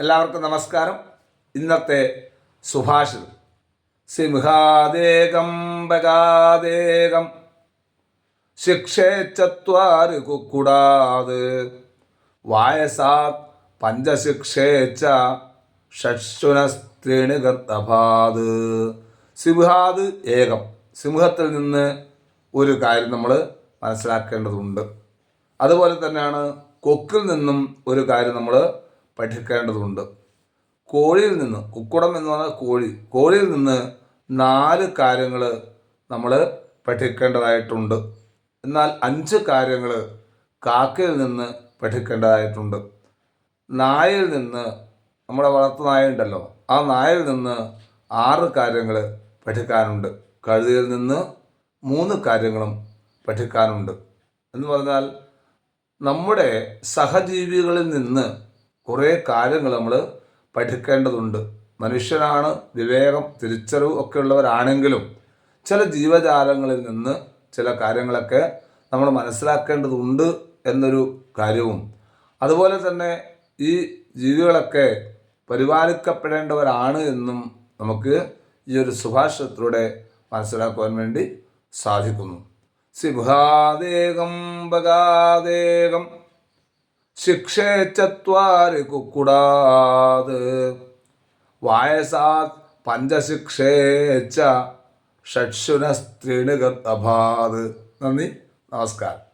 എല്ലാവർക്കും നമസ്കാരം. ഇന്നത്തെ സുഭാഷിതം. സിംഹാദേകം ബകാദേകം ചത്വാരി കുക്കുടാത് വായസാ പഞ്ചശിക്ഷേച്ച ഷഡ്ശുനസ്ത്രീണി ഗർത്തഭാത് സിംഹാത് ഏകം. സിംഹത്തിൽ നിന്ന് ഒരു കാര്യം നമ്മൾ മനസ്സിലാക്കേണ്ടതുണ്ട്. അതുപോലെ തന്നെയാണ് കൊക്കിൽ നിന്നും ഒരു കാര്യം നമ്മൾ പഠിക്കേണ്ടതുണ്ട്. കോഴിയിൽ നിന്ന് കുക്കുടം എന്ന് പറഞ്ഞാൽ കോഴി. കോഴിയിൽ നിന്ന് നാല് കാര്യങ്ങൾ നമ്മൾ പഠിക്കേണ്ടതായിട്ടുണ്ട്. എന്നാൽ അഞ്ച് കാര്യങ്ങൾ കാക്കയിൽ നിന്ന് പഠിക്കേണ്ടതായിട്ടുണ്ട്. നായയിൽ നിന്ന് നമ്മുടെ വളർത്തു നായ ഉണ്ടല്ലോ ആ നായയിൽ നിന്ന് ആറ് കാര്യങ്ങൾ പഠിക്കാനുണ്ട്. കഴുതയിൽ നിന്ന് മൂന്ന് കാര്യങ്ങളും പഠിക്കാനുണ്ട്. എന്ന് പറഞ്ഞാൽ നമ്മുടെ സഹജീവികളിൽ നിന്ന് കുറേ കാര്യങ്ങൾ നമ്മൾ പഠിക്കേണ്ടതുണ്ട്. മനുഷ്യനാണ് വിവേകം തിരിച്ചറിവ് ഒക്കെ ഉള്ളവരാണെങ്കിലും ചില ജീവജാലങ്ങളിൽ നിന്ന് ചില കാര്യങ്ങളൊക്കെ നമ്മൾ മനസ്സിലാക്കേണ്ടതുണ്ട് എന്നൊരു കാര്യവും. അതുപോലെ തന്നെ ഈ ജീവികളൊക്കെ പരിപാലിക്കപ്പെടേണ്ടവരാണ് എന്നും നമുക്ക് ഈ ഒരു സുഭാഷിതത്തിലൂടെ മനസ്സിലാക്കുവാൻ വേണ്ടി സാധിക്കുന്നു. സിംഹാദേകം ബകാദേകം ശിക്ഷേച്ചത്വാര് കുക്കുടാത് വായസാത് പഞ്ചശിക്ഷേച്ച ഷഡ്ശുനസ്ത്രീണുഗത് അഭാത് നന്ദി. നമസ്കാരം.